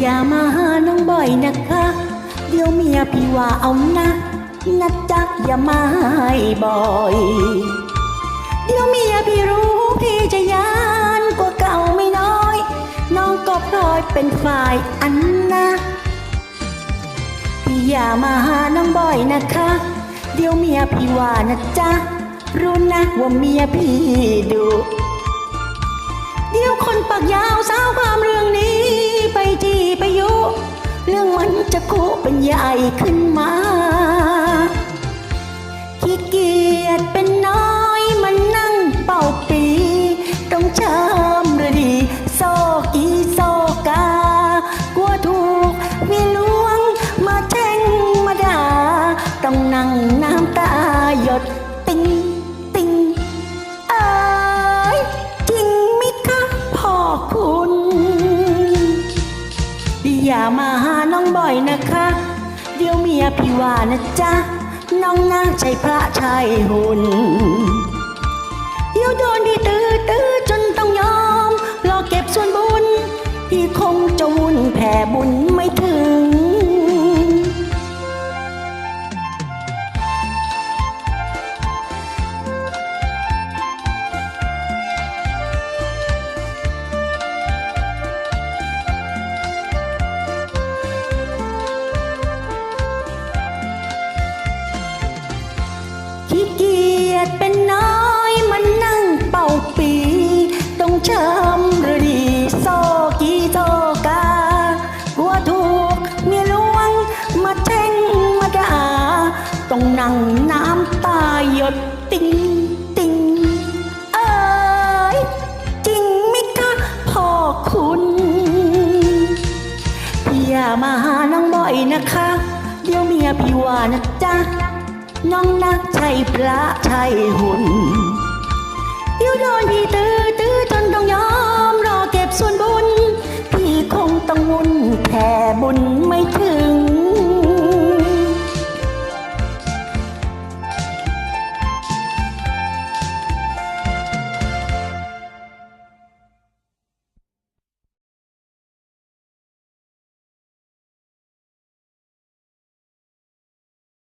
อย่ามาหาน้องบ่อยนะคะ เดี๋ยวเมียพี่ว่าเอานะนะจ๊ะอย่ามาให้บ่อย เดี๋ยวเมียพี่รู้พี่จะยานกว่าเก่าไม่น้อย น้องก็พลอยเป็นฝ่ายอันนะพี่อย่ามาหาน้องบ่อยนะคะ เดี๋ยวเมียพี่ว่านะจ๊ะรู้นะว่าเมียพี่ดุเดี๋ยวคนปากยาวสาวความเรื่องนี้ จะคุเป็นใหญ่ขึ้นมา ขี้เกียจเป็นน้อยมันนั่งเป่าปีต้องเชิมระดีโซกีโซกากลัวถูกมีลวงมาแช่งมาด่าต้องนั่งน้ำตาหยดติง อยนะคะ เดี๋ยวเมียพี่ว่านะจ๊ะ น้องน่าใจพระชายหุ่น ขี้เกียจเป็นน้อยมันนั่งเป่าปีต้องช้ำระดีโซกีโซกากลัวถูกเมียลวงมาแช่งมาด่าต้องนั่งน้ำตาหยดติงติงเอ้ยจริงไหมคะพ่อคุณพี่อย่ามาหาน้องบ่อยนะคะ เดี๋ยวเมียพี่ว่านะจ๊ะ น้องนักใช่พระใช่หุ่นยิ้มยวโดนพี่ตื้อตื้อจนต้องยอมรอเก็บส่วนบุญพี่คงต้องวุ่นแผ่บุญ